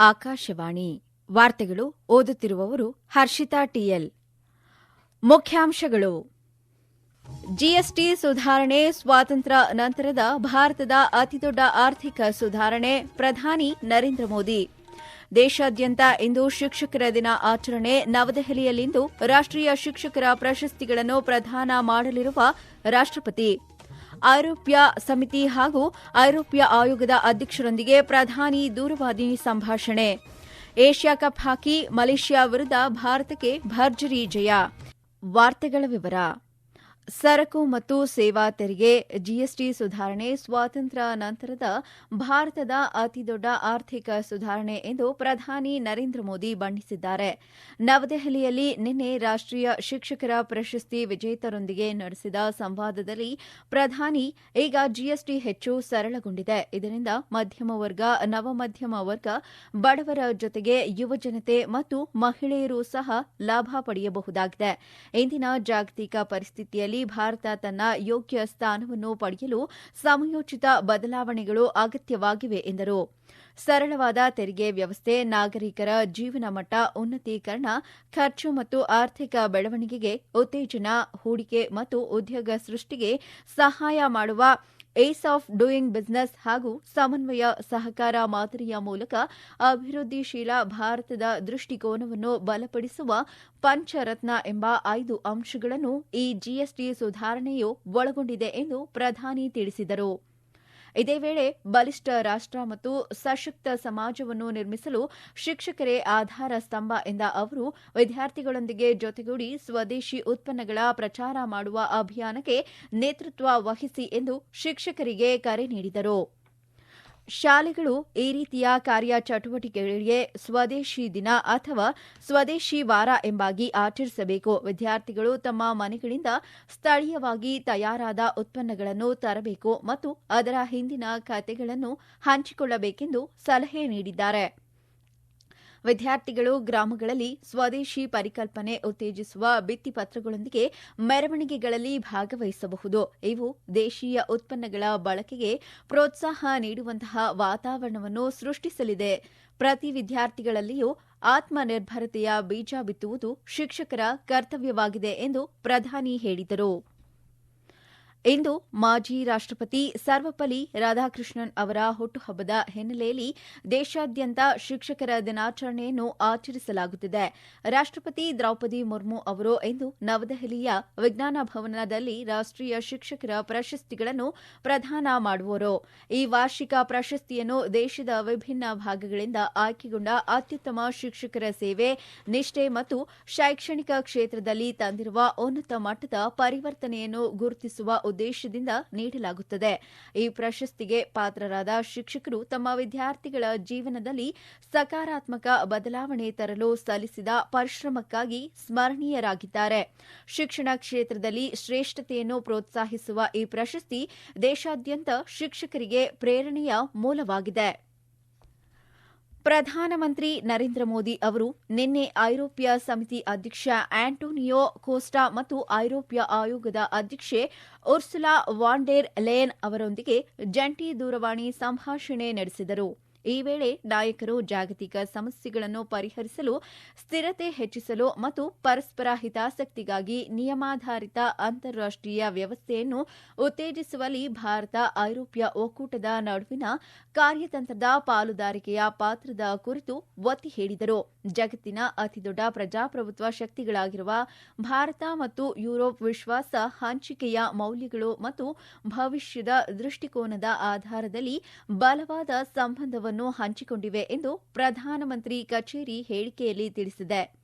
ಆಕಾಶವಾಣಿ ವಾರ್ತೆಗಳು ಓದುತ್ತಿರುವವರು ಹರ್ಷಿತಾ ಟಿಎಲ್. ಮುಖ್ಯಾಂಶಗಳು. ಜಿಎಸ್ಟಿ ಸುಧಾರಣೆ, ಸ್ವಾತಂತ್ರ್ಯ ನಂತರದ ಭಾರತದ ಅತಿದೊಡ್ಡ ಆರ್ಥಿಕ ಸುಧಾರಣೆ, ಪ್ರಧಾನಿ ನರೇಂದ್ರ ಮೋದಿ. ದೇಶಾದ್ಯಂತ ಇಂದು ಶಿಕ್ಷಕರ ದಿನ ಆಚರಣೆ, ನವದೆಹಲಿಯಲ್ಲಿಂದು ರಾಷ್ಟೀಯ ಶಿಕ್ಷಕರ ಪ್ರಶಸ್ತಿಗಳನ್ನು ಪ್ರದಾನ ಮಾಡಲಿರುವ ರಾಷ್ಟಪತಿ ಐರೋಪ್ಯ ಸಮಿತಿ ಹಾಗೂ ಐರೋಪ್ಯ ಆಯೋಗದ ಅಧ್ಯಕ್ಷರೊಂದಿಗೆ ಪ್ರಧಾನಿ ದೂರವಾಣಿ ಸಂಭಾಷಣೆ. ಏಷ್ಯಾ ಕಪ್ ಹಾಕಿ ಮಲೇಷ್ಯಾ ವಿರುದ್ಧ ಭಾರತಕ್ಕೆ ಭರ್ಜರಿ ಜಯ. ವಾರ್ತೆಗಳ ವಿವರ. ಸರಕು ಮತ್ತು ಸೇವಾ ತೆರಿಗೆ, ಜಿಎಸ್ಟಿ ಸುಧಾರಣೆ, ಸ್ವಾತಂತ್ರ್ಯ ನಂತರದ ಭಾರತದ ಅತಿದೊಡ್ಡ ಆರ್ಥಿಕ ಸುಧಾರಣೆ ಎಂದು ಪ್ರಧಾನಿ ನರೇಂದ್ರ ಮೋದಿ ಬಣ್ಣಿಸಿದ್ದಾರೆ. ನವದೆಹಲಿಯಲ್ಲಿ ನಿನ್ನೆ ರಾಷ್ಟೀಯ ಶಿಕ್ಷಕರ ಪ್ರಶಸ್ತಿ ವಿಜೇತರೊಂದಿಗೆ ನಡೆಸಿದ ಸಂವಾದದಲ್ಲಿ ಪ್ರಧಾನಿ ಈಗ ಜಿಎಸ್ಟಿ ಹೆಚ್ಚು ಸರಳಗೊಂಡಿದೆ. ಇದರಿಂದ ಮಧ್ಯಮ ವರ್ಗ, ನವಮಧ್ಯಮ ವರ್ಗ, ಬಡವರ ಜೊತೆಗೆ ಯುವಜನತೆ ಮತ್ತು ಮಹಿಳೆಯರು ಸಹ ಲಾಭ ಪಡೆಯಬಹುದಾಗಿದೆ. ಇಂದಿನ ಜಾಗತಿಕ ಪರಿಸ್ಥಿತಿಯಲ್ಲಿ ಭಾರತ ತನ್ನ ಯೋಗ್ಯ ಸ್ಥಾನವನ್ನು ಪಡೆಯಲು ಸಮಯೋಚಿತ ಬದಲಾವಣೆಗಳು ಅಗತ್ಯವಾಗಿವೆ, ಎಂದರು. ಸರಳವಾದ ತೆರಿಗೆ ವ್ಯವಸ್ಥೆ, ನಾಗರಿಕರ ಜೀವನ ಮಟ್ಟ, ಉನ್ನತೀಕರಣ, ಖರ್ಚು ಮತ್ತು ಆರ್ಥಿಕ ಬೆಳವಣಿಗೆಗೆ ಉತ್ತೇಜನ, ಹೂಡಿಕೆ ಮತ್ತು ಉದ್ಯೋಗ ಸೃಷ್ಟಿಗೆ ಸಹಾಯ ಮಾಡುವ ಏಸ್ ಆಫ್ ಡೂಯಿಂಗ್ ಬಿಸಿನೆಸ್ ಹಾಗೂ ಸಮನ್ವಯ ಸಹಕಾರ ಮಾದರಿಯ ಮೂಲಕ ಅಭಿವೃದ್ಧಿಶೀಲ ಭಾರತದ ದೃಷ್ಟಿಕೋನವನ್ನು ಬಲಪಡಿಸುವ ಪಂಚರತ್ನ ಎಂಬ ಐದು ಅಂಶಗಳನ್ನು ಈ ಜಿಎಸ್ಟಿ ಸುಧಾರಣೆಯು ಒಳಗೊಂಡಿದೆ ಎಂದು ಪ್ರಧಾನಿ ತಿಳಿಸಿದರು. ಇದೇ ವೇಳೆ ಬಲಿಷ್ಠ ರಾಷ್ಟ ಮತ್ತು ಸಶಕ್ತ ಸಮಾಜವನ್ನು ನಿರ್ಮಿಸಲು ಶಿಕ್ಷಕರೇ ಆಧಾರ ಸ್ತಂಭ ಎಂದ ಅವರು, ವಿದ್ಯಾರ್ಥಿಗಳೊಂದಿಗೆ ಜೊತೆಗೂಡಿ ಸ್ವದೇಶಿ ಉತ್ಪನ್ನಗಳ ಪ್ರಚಾರ ಮಾಡುವ ಅಭಿಯಾನಕ್ಕೆ ನೇತೃತ್ವ ವಹಿಸಿ ಎಂದು ಶಿಕ್ಷಕರಿಗೆ ಕರೆ ನೀಡಿದರು. ಶಾಲೆಗಳು ಈ ರೀತಿಯ ಕಾರ್ಯಚಟುವಟಿಕೆಗಳಿಗೆ ಸ್ವದೇಶಿ ದಿನ ಅಥವಾ ಸ್ವದೇಶಿ ವಾರ ಎಂಬಾಗಿ ಆಚರಿಸಬೇಕು. ವಿದ್ಯಾರ್ಥಿಗಳು ತಮ್ಮ ಮನೆಗಳಿಂದ ಸ್ಥಳೀಯವಾಗಿ ತಯಾರಾದ ಉತ್ಪನ್ನಗಳನ್ನು ತರಬೇಕು ಮತ್ತು ಅದರ ಹಿಂದಿನ ಕಥೆಗಳನ್ನು ಹಂಚಿಕೊಳ್ಳಬೇಕೆಂದು ಸಲಹೆ ನೀಡಿದ್ದಾರೆ. ವಿದ್ಯಾರ್ಥಿಗಳು ಗ್ರಾಮಗಳಲ್ಲಿ ಸ್ವದೇಶಿ ಪರಿಕಲ್ಪನೆ ಉತ್ತೇಜಿಸುವ ಭಿತ್ತಿಪತ್ರಗಳೊಂದಿಗೆ ಮೆರವಣಿಗೆಗಳಲ್ಲಿ ಭಾಗವಹಿಸಬಹುದು. ಇವು ದೇಶೀಯ ಉತ್ಪನ್ನಗಳ ಬಳಕೆಗೆ ಪ್ರೋತ್ಸಾಹ ನೀಡುವಂತಹ ವಾತಾವರಣವನ್ನು ಸೃಷ್ಟಿಸಲಿದೆ. ಪ್ರತಿ ವಿದ್ಯಾರ್ಥಿಗಳಲ್ಲಿಯೂ ಆತ್ಮನಿರ್ಭರತೆಯ ಬೀಜ ಬಿತ್ತುವುದು ಶಿಕ್ಷಕರ ಕರ್ತವ್ಯವಾಗಿದೆ ಎಂದು ಪ್ರಧಾನಿ ಹೇಳಿದರು. ಇಂದು ಮಾಜಿ ರಾಷ್ಟಪತಿ ಸರ್ವಪಲ್ಲಿ ರಾಧಾಕೃಷ್ಣನ್ ಅವರ ಹುಟ್ಟುಹಬ್ಬದ ಹಿನ್ನೆಲೆಯಲ್ಲಿ ದೇಶಾದ್ಯಂತ ಶಿಕ್ಷಕರ ದಿನಾಚರಣೆಯನ್ನು ಆಚರಿಸಲಾಗುತ್ತಿದೆ. ರಾಷ್ಟಪತಿ ದ್ರೌಪದಿ ಮುರ್ಮು ಅವರು ಇಂದು ನವದೆಹಲಿಯ ವಿಜ್ಞಾನ ಭವನದಲ್ಲಿ ರಾಷ್ಟೀಯ ಶಿಕ್ಷಕರ ಪ್ರಶಸ್ತಿಗಳನ್ನು ಪ್ರದಾನ ಮಾಡುವರು. ಈ ವಾರ್ಷಿಕ ಪ್ರಶಸ್ತಿಯನ್ನು ದೇಶದ ವಿಭಿನ್ನ ಭಾಗಗಳಿಂದ ಆಯ್ಕೆಗೊಂಡ ಅತ್ಯುತ್ತಮ ಶಿಕ್ಷಕರ ಸೇವೆ, ನಿಷ್ಠೆ ಮತ್ತು ಶೈಕ್ಷಣಿಕ ಕ್ಷೇತ್ರದಲ್ಲಿ ತಂದಿರುವ ಉನ್ನತ ಮಟ್ಟದ ಪರಿವರ್ತನೆಯನ್ನು ಗುರುತಿಸುವ ಉದ್ದೇಶದಿಂದ ನೀಡಲಾಗುತ್ತದೆ. ಈ ಪ್ರಶಸ್ತಿಗೆ ಪಾತ್ರರಾದ ಶಿಕ್ಷಕರು ತಮ್ಮ ವಿದ್ಯಾರ್ಥಿಗಳ ಜೀವನದಲ್ಲಿ ಸಕಾರಾತ್ಮಕ ಬದಲಾವಣೆ ತರಲು ಸಲ್ಲಿಸಿದ ಪರಿಶ್ರಮಕ್ಕಾಗಿ ಸ್ಮರಣೀಯರಾಗಿದ್ದಾರೆ. ಶಿಕ್ಷಣ ಕ್ಷೇತ್ರದಲ್ಲಿ ಶ್ರೇಷ್ಠತೆಯನ್ನು ಪ್ರೋತ್ಸಾಹಿಸುವ ಈ ಪ್ರಶಸ್ತಿ ದೇಶಾದ್ಯಂತ ಶಿಕ್ಷಕರಿಗೆ ಪ್ರೇರಣೆಯ ಮೂಲವಾಗಿದೆ. ಪ್ರಧಾನಮಂತ್ರಿ ನರೇಂದ್ರ ಮೋದಿ ಅವರು ನಿನ್ನೆ ಐರೋಪ್ಯ ಸಮಿತಿ ಅಧ್ಯಕ್ಷ ಆಂಟೋನಿಯೋ ಕೋಸ್ಟಾ ಮತ್ತು ಐರೋಪ್ಯ ಆಯೋಗದ ಅಧ್ಯಕ್ಷೆ ಉರ್ಸುಲಾ ವಾಂಡೇರ್ ಲೇನ್ ಅವರೊಂದಿಗೆ ಜಂಟಿ ದೂರವಾಣಿ ಸಂಭಾಷಣೆ ನಡೆಸಿದರು. ಈ ವೇಳೆ ನಾಯಕರು ಜಾಗತಿಕ ಸಮಸ್ಯೆಗಳನ್ನು ಪರಿಹರಿಸಲು, ಸ್ಥಿರತೆ ಹೆಚ್ಚಿಸಲು ಮತ್ತು ಪರಸ್ಪರ ಹಿತಾಸಕ್ತಿಗಾಗಿ ನಿಯಮಾಧಾರಿತ ಅಂತಾರಾಷ್ಟೀಯ ವ್ಯವಸ್ಥೆಯನ್ನು ಉತ್ತೇಜಿಸುವಲ್ಲಿ ಭಾರತ ಐರೋಪ್ಯ ಒಕ್ಕೂಟದ ನಡುವಿನ ಕಾರ್ಯತಂತ್ರದ ಪಾಲುದಾರಿಕೆಯ ಪಾತ್ರದ ಕುರಿತು ಒತ್ತಿ ಹೇಳಿದರು. ಜಗತ್ತಿನ ಅತಿದೊಡ್ಡ ಪ್ರಜಾಪ್ರಭುತ್ವ ಶಕ್ತಿಗಳಾಗಿರುವ ಭಾರತ ಮತ್ತು ಯುರೋಪ್ ವಿಶ್ವಾಸ ಹಂಚಿಕೆಯ ಮೌಲ್ಯಗಳು ಮತ್ತು ಭವಿಷ್ಯದ ದೃಷ್ಟಿಕೋನದ ಆಧಾರದಲ್ಲಿ ಬಲವಾದ ಸಂಬಂಧವನ್ನು ಹಂಚಿಕೊಂಡಿವೆ ಎಂದು ಪ್ರಧಾನಮಂತ್ರಿ ಕಚೇರಿ ಹೇಳಿಕೆಯಲ್ಲಿ ತಿಳಿಸಿದೆ.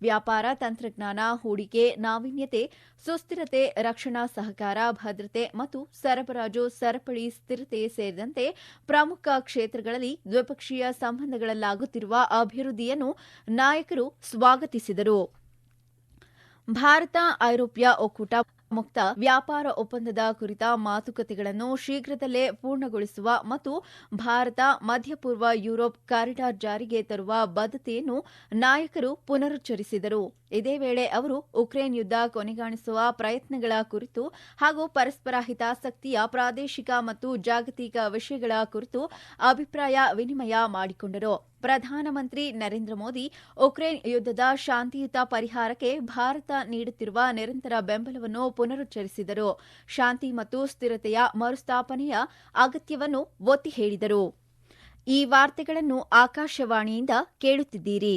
ವ್ಯಾಪಾರ ತಂತ್ರಜ್ಞಾನ ಹೂಡಿಕೆ ನಾವೀನ್ಯತೆ, ಸುಸ್ಥಿರತೆ, ರಕ್ಷಣಾ ಸಹಕಾರ, ಭದ್ರತೆ ಮತ್ತು ಸರಬರಾಜು, ಸರಪಳಿ, ಸ್ಥಿರತೆ ಸೇರಿದಂತೆ ಪ್ರಮುಖ ಕ್ಷೇತ್ರಗಳಲ್ಲಿ ದ್ವಿಪಕ್ಷೀಯ ಸಂಬಂಧಗಳಲ್ಲಾಗುತ್ತಿರುವ ಅಭಿವೃದ್ಧಿಯನ್ನು ನಾಯಕರು ಸ್ವಾಗತಿಸಿದರು. ಭಾರತ ಐರೋಪ್ಯ ಒಕ್ಕೂಟ ಮುಕ್ತ ವ್ಯಾಪಾರ ಒಪ್ಪಂದದ ಕುರಿತ ಮಾತುಕತೆಗಳನ್ನು ಶೀಘ್ರದಲ್ಲೇ ಪೂರ್ಣಗೊಳಿಸುವ ಮತ್ತು ಭಾರತ ಮಧ್ಯಪೂರ್ವ ಯುರೋಪ್ ಕಾರಿಡಾರ್ ಜಾರಿಗೆ ತರುವ ಬದ್ಧತೆಯನ್ನು ನಾಯಕರು ಪುನರುಚ್ಚರಿಸಿದರು. ಇದೇ ವೇಳೆ ಅವರು ಉಕ್ರೇನ್ ಯುದ್ಧ ಕೊನೆಗಾಣಿಸುವ ಪ್ರಯತ್ನಗಳ ಕುರಿತು ಹಾಗೂ ಪರಸ್ಪರ ಹಿತಾಸಕ್ತಿಯ ಪ್ರಾದೇಶಿಕ ಮತ್ತು ಜಾಗತಿಕ ವಿಷಯಗಳ ಕುರಿತು ಅಭಿಪ್ರಾಯ ವಿನಿಮಯ ಮಾಡಿಕೊಂಡರು. ಪ್ರಧಾನಮಂತ್ರಿ ನರೇಂದ್ರ ಮೋದಿ ಉಕ್ರೇನ್ ಯುದ್ದದ ಶಾಂತಿಯುತ ಪರಿಹಾರಕ್ಕೆ ಭಾರತ ನೀಡುತ್ತಿರುವ ನಿರಂತರ ಬೆಂಬಲವನ್ನು ಪುನರುಚ್ಚರಿಸಿದರು. ಶಾಂತಿ ಮತ್ತು ಸ್ಥಿರತೆಯ ಮರುಸ್ಥಾಪನೆಯ ಅಗತ್ಯವನ್ನು ಒತ್ತಿ ಹೇಳಿದರು. ಈ ವಾರ್ತೆಗಳನ್ನು ಆಕಾಶವಾಣಿಯಿಂದ ಕೇಳುತ್ತಿದ್ದೀರಿ.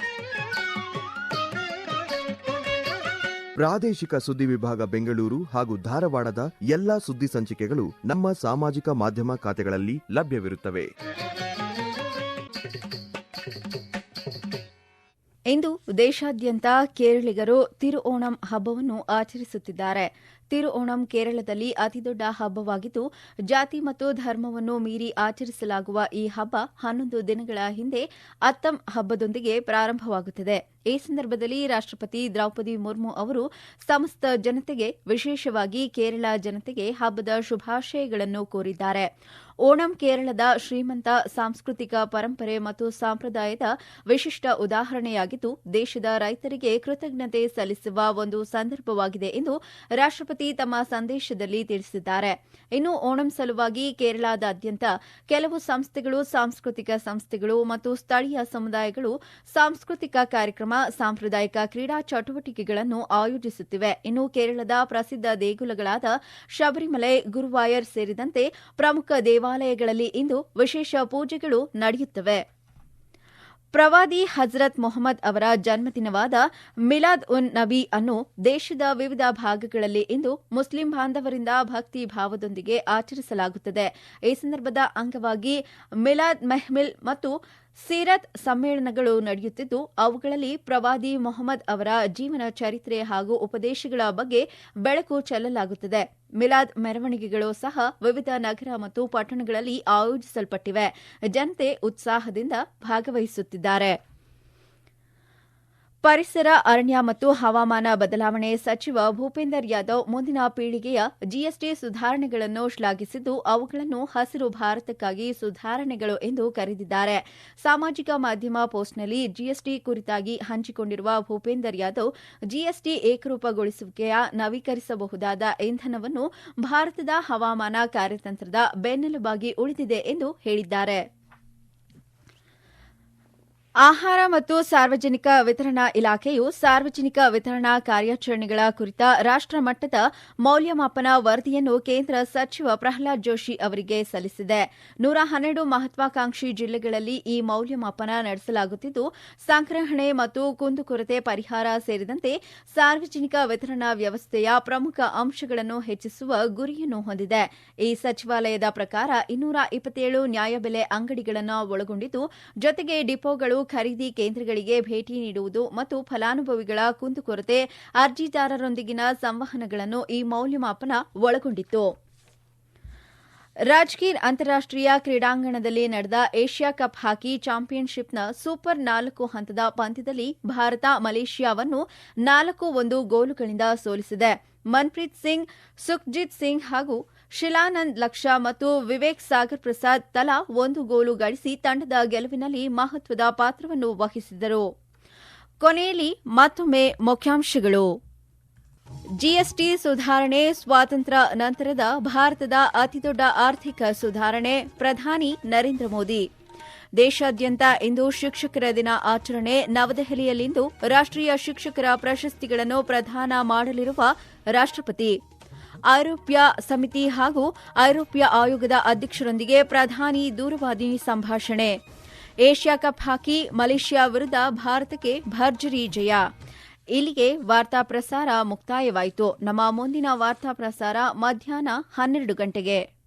ಪ್ರಾದೇಶಿಕ ಸುದ್ದಿ ವಿಭಾಗ ಬೆಂಗಳೂರು ಹಾಗೂ ಧಾರವಾಡದ ಎಲ್ಲಾ ಸುದ್ದಿ ಸಂಚಿಕೆಗಳು ನಮ್ಮ ಸಾಮಾಜಿಕ ಮಾಧ್ಯಮ ಖಾತೆಗಳಲ್ಲಿ ಲಭ್ಯವಿರುತ್ತವೆ. ಇಂದು ದೇಶಾದ್ಯಂತ ಕೇರಳಿಗರು ತಿರು ಓಣಂ ಹಬ್ಬವನ್ನು ಆಚರಿಸುತ್ತಿದ್ದಾರೆ. ತಿರು ಓಣಂ ಕೇರಳದಲ್ಲಿ ಅತಿದೊಡ್ಡ ಹಬ್ಬವಾಗಿದ್ದು, ಜಾತಿ ಮತ್ತು ಧರ್ಮವನ್ನು ಮೀರಿ ಆಚರಿಸಲಾಗುವ ಈ ಹಬ್ಬ ಹನ್ನೊಂದು ದಿನಗಳ ಹಿಂದೆ ಅತ್ತಂ ಹಬ್ಬದೊಂದಿಗೆ ಪ್ರಾರಂಭವಾಗುತ್ತದೆ. ಈ ಸಂದರ್ಭದಲ್ಲಿ ರಾಷ್ಟಪತಿ ದ್ರೌಪದಿ ಮುರ್ಮು ಅವರು ಸಮಸ್ತ ಜನತೆಗೆ, ವಿಶೇಷವಾಗಿ ಕೇರಳ ಜನತೆಗೆ ಹಬ್ಬದ ಶುಭಾಶಯಗಳನ್ನು ಕೋರಿದ್ದಾರೆ. ಓಣಂ ಕೇರಳದ ಶ್ರೀಮಂತ ಸಾಂಸ್ಕೃತಿಕ ಪರಂಪರೆ ಮತ್ತು ಸಂಪ್ರದಾಯದ ವಿಶಿಷ್ಟ ಉದಾಹರಣೆಯಾಗಿದ್ದು, ದೇಶದ ರೈತರಿಗೆ ಕೃತಜ್ಞತೆ ಸಲ್ಲಿಸುವ ಒಂದು ಸಂದರ್ಭವಾಗಿದೆ ಎಂದು ರಾಷ್ಟಪತಿ ತಮ್ಮ ಸಂದೇಶದಲ್ಲಿ ತಿಳಿಸಿದ್ದಾರೆ. ಇನ್ನು ಓಣಂ ಸಲುವಾಗಿ ಕೇರಳದಾದ್ಯಂತ ಕೆಲವು ಸಂಸ್ಥೆಗಳು, ಸಾಂಸ್ಕೃತಿಕ ಸಂಸ್ಥೆಗಳು ಮತ್ತು ಸ್ಥಳೀಯ ಸಮುದಾಯಗಳು ಸಾಂಸ್ಕೃತಿಕ ಕಾರ್ಯಕ್ರಮ, ಸಾಂಪ್ರದಾಯಿಕ ಕ್ರೀಡಾ ಚಟುವಟಿಕೆಗಳನ್ನು ಆಯೋಜಿಸುತ್ತಿವೆ. ಇನ್ನು ಕೇರಳದ ಪ್ರಸಿದ್ಧ ದೇಗುಲಗಳಾದ ಶಬರಿಮಲೆ, ಗುರುವಾಯರ್ ಸೇರಿದಂತೆ ಪ್ರಮುಖ ದೇವಾಲಯಗಳಲ್ಲಿ ಇಂದು ವಿಶೇಷ ಪೂಜೆಗಳು ನಡೆಯುತ್ತವೆ. ಪ್ರವಾದಿ ಹಜರತ್ ಮೊಹಮ್ಮದ್ ಅವರ ಜನ್ಮದಿನವಾದ ಮಿಲಾದ್ ಉನ್ ನಬಿ ಅನ್ನು ದೇಶದ ವಿವಿಧ ಭಾಗಗಳಲ್ಲಿ ಇಂದು ಮುಸ್ಲಿಂ ಬಾಂಧವರಿಂದ ಭಕ್ತಿ ಭಾವದೊಂದಿಗೆ ಆಚರಿಸಲಾಗುತ್ತದೆ. ಈ ಸಂದರ್ಭದ ಅಂಗವಾಗಿ ಮಿಲಾದ್ ಮೆಹ್ಮಿಲ್ ಮತ್ತು ಸೀರತ್ ಸಮ್ಮೇಳನಗಳು ನಡೆಯುತ್ತಿದ್ದು, ಅವುಗಳಲ್ಲಿ ಪ್ರವಾದಿ ಮೊಹಮ್ಮದ್ ಅವರ ಜೀವನ ಚರಿತ್ರೆ ಹಾಗೂ ಉಪದೇಶಗಳ ಬಗ್ಗೆ ಬೆಳಕು ಚೆಲ್ಲಲಾಗುತ್ತದೆ. ಮಿಲಾದ್ ಮೆರವಣಿಗೆಗಳು ಸಹ ವಿವಿಧ ನಗರ ಮತ್ತು ಪಟ್ಟಣಗಳಲ್ಲಿ ಆಯೋಜಿಸಲ್ಪಟ್ಟಿವೆ. ಜನತೆ ಉತ್ಸಾಹದಿಂದ ಭಾಗವಹಿಸುತ್ತಿದ್ದಾರೆ. ಪರಿಸರ, ಅರಣ್ಯ ಮತ್ತು ಹವಾಮಾನ ಬದಲಾವಣೆ ಸಚಿವ ಭೂಪೇಂದರ್ ಯಾದವ್ ಮುಂದಿನ ಪೀಳಿಗೆಯ ಜಿಎಸ್ಟಿ ಸುಧಾರಣೆಗಳನ್ನು ಶ್ಲಾಘಿಸಿದ್ದು, ಅವುಗಳನ್ನು ಹಸಿರು ಭಾರತಕ್ಕಾಗಿ ಸುಧಾರಣೆಗಳು ಎಂದು ಕರೆದಿದ್ದಾರೆ. ಸಾಮಾಜಿಕ ಮಾಧ್ಯಮ ಪೋಸ್ಟ್ನಲ್ಲಿ ಜಿಎಸ್ಟಿ ಕುರಿತಾಗಿ ಹಂಚಿಕೊಂಡಿರುವ ಭೂಪೇಂದರ್ ಯಾದವ್, ಜಿಎಸ್ಟಿ ಏಕರೂಪಗೊಳಿಸುವಿಕೆಯ ನವೀಕರಿಸಬಹುದಾದ ಇಂಧನವನ್ನು ಭಾರತದ ಹವಾಮಾನ ಕಾರ್ಯತಂತ್ರದ ಬೆನ್ನೆಲುಬಾಗಿ ಉಳಿದಿದೆ ಎಂದು ಹೇಳಿದ್ದಾರೆ. ಆಹಾರ ಮತ್ತು ಸಾರ್ವಜನಿಕ ವಿತರಣಾ ಇಲಾಖೆಯು ಸಾರ್ವಜನಿಕ ವಿತರಣಾ ಕಾರ್ಯಾಚರಣೆಗಳ ಕುರಿತ ರಾಷ್ಟಮಟ್ಟದ ಮೌಲ್ಯಮಾಪನ ವರದಿಯನ್ನು ಕೇಂದ್ರ ಸಚಿವ ಪ್ರಹ್ಲಾದ್ ಜೋಶಿ ಅವರಿಗೆ ಸಲ್ಲಿಸಿದೆ. ನೂರ ಹನ್ನೆರಡು ಮಹತ್ವಾಕಾಂಕ್ಷಿ ಜಿಲ್ಲೆಗಳಲ್ಲಿ ಈ ಮೌಲ್ಯಮಾಪನ ನಡೆಸಲಾಗುತ್ತಿದ್ದು, ಸಂಗ್ರಹಣೆ ಮತ್ತು ಕುಂದುಕೊರತೆ ಪರಿಹಾರ ಸೇರಿದಂತೆ ಸಾರ್ವಜನಿಕ ವಿತರಣಾ ವ್ಯವಸ್ಥೆಯ ಪ್ರಮುಖ ಅಂಶಗಳನ್ನು ಹೆಚ್ಚಿಸುವ ಗುರಿಯನ್ನು ಹೊಂದಿದೆ. ಈ ಸಚಿವಾಲಯದ ಪ್ರಕಾರ ಇನ್ನೂರ ಇಪ್ಪತ್ತೇಳು ನ್ಯಾಯಬೆಲೆ ಅಂಗಡಿಗಳನ್ನು ಒಳಗೊಂಡಿದ್ದು, ಜೊತೆಗೆ ಡಿಪೋಗಳು ಖರೀದಿ ಕೇಂದ್ರಗಳಿಗೆ ಭೇಟಿ ನೀಡುವುದು ಮತ್ತು ಫಲಾನುಭವಿಗಳ ಕುಂದುಕೊರತೆ ಅರ್ಜಿದಾರರೊಂದಿಗಿನ ಸಂವಹನಗಳನ್ನು ಈ ಮೌಲ್ಯಮಾಪನ ಒಳಗೊಂಡಿತ್ತು. ರಾಜ್ಗೀರ್ ಅಂತಾರಾಷ್ಟೀಯ ಕ್ರೀಡಾಂಗಣದಲ್ಲಿ ನಡೆದ ಏಷ್ಯಾ ಕಪ್ ಹಾಕಿ ಚಾಂಪಿಯನ್ಶಿಪ್ನ ಸೂಪರ್ ನಾಲ್ಕು ಹಂತದ ಪಂದ್ಯದಲ್ಲಿ ಭಾರತ ಮಲೇಷಿಯಾವನ್ನು ನಾಲ್ಕು ಒಂದು ಗೋಲುಗಳಿಂದ ಸೋಲಿಸಿದೆ. ಮನ್ಪ್ರೀತ್ ಸಿಂಗ್, ಸುಖ್ಜಿತ್ ಸಿಂಗ್ ಹಾಗೂ ಶಿಲಾನಂದ್, ಲಕ್ಷ ಮತ್ತು ವಿವೇಕ್ ಸಾಗರ್ ಪ್ರಸಾದ್ ತಲಾ ಒಂದು ಗೋಲು ಗಳಿಸಿ ತಂಡದ ಗೆಲುವಿನಲ್ಲಿ ಮಹತ್ವದ ಪಾತ್ರವನ್ನು ವಹಿಸಿದರು ಕೊನೆಯಲ್ಲಿ ಮತ್ತೊಮ್ಮೆ ಮುಖ್ಯಾಂಶಗಳು. ಜಿಎಸ್ಟಿ ಸುಧಾರಣೆ, ಸ್ವಾತಂತ್ರ್ಯ ನಂತರದ ಭಾರತದ ಅತಿದೊಡ್ಡ ಆರ್ಥಿಕ ಸುಧಾರಣೆ, ಪ್ರಧಾನಿ ನರೇಂದ್ರ ಮೋದಿ. ದೇಶಾದ್ಯಂತ ಇಂದು ಶಿಕ್ಷಕರ ದಿನ ಆಚರಣೆ, ನವದೆಹಲಿಯಲ್ಲಿಂದು ರಾಷ್ಟೀಯ ಶಿಕ್ಷಕರ ಪ್ರಶಸ್ತಿಗಳನ್ನು ಪ್ರದಾನ ಮಾಡಲಿರುವ ರಾಷ್ಟಪತಿ ಐರೋಪ್ಯ ಸಮಿತಿ ಹಾಗೂ ಐರೋಪ್ಯ ಆಯೋಗದ ಅಧ್ಯಕ್ಷರೊಂದಿಗೆ ಪ್ರಧಾನಿ ದೂರವಾಣಿ ಸಂಭಾಷಣೆ. ಏಷ್ಯಾ ಕಪ್ ಹಾಕಿ ಮಲೇಷ್ಯಾ ವಿರುದ್ಧ ಭಾರತಕ್ಕೆ ಭರ್ಜರಿ ಜಯ. ಇಲ್ಲಿಗೆ ವಾರ್ತಾ ಪ್ರಸಾರ ಮುಕ್ತಾಯವಾಯಿತು. ನಮ್ಮ ಮುಂದಿನ ವಾರ್ತಾ ಪ್ರಸಾರ ಮಧ್ಯಾಹ್ನ ಹನ್ನೆರಡು ಗಂಟೆಗೆ.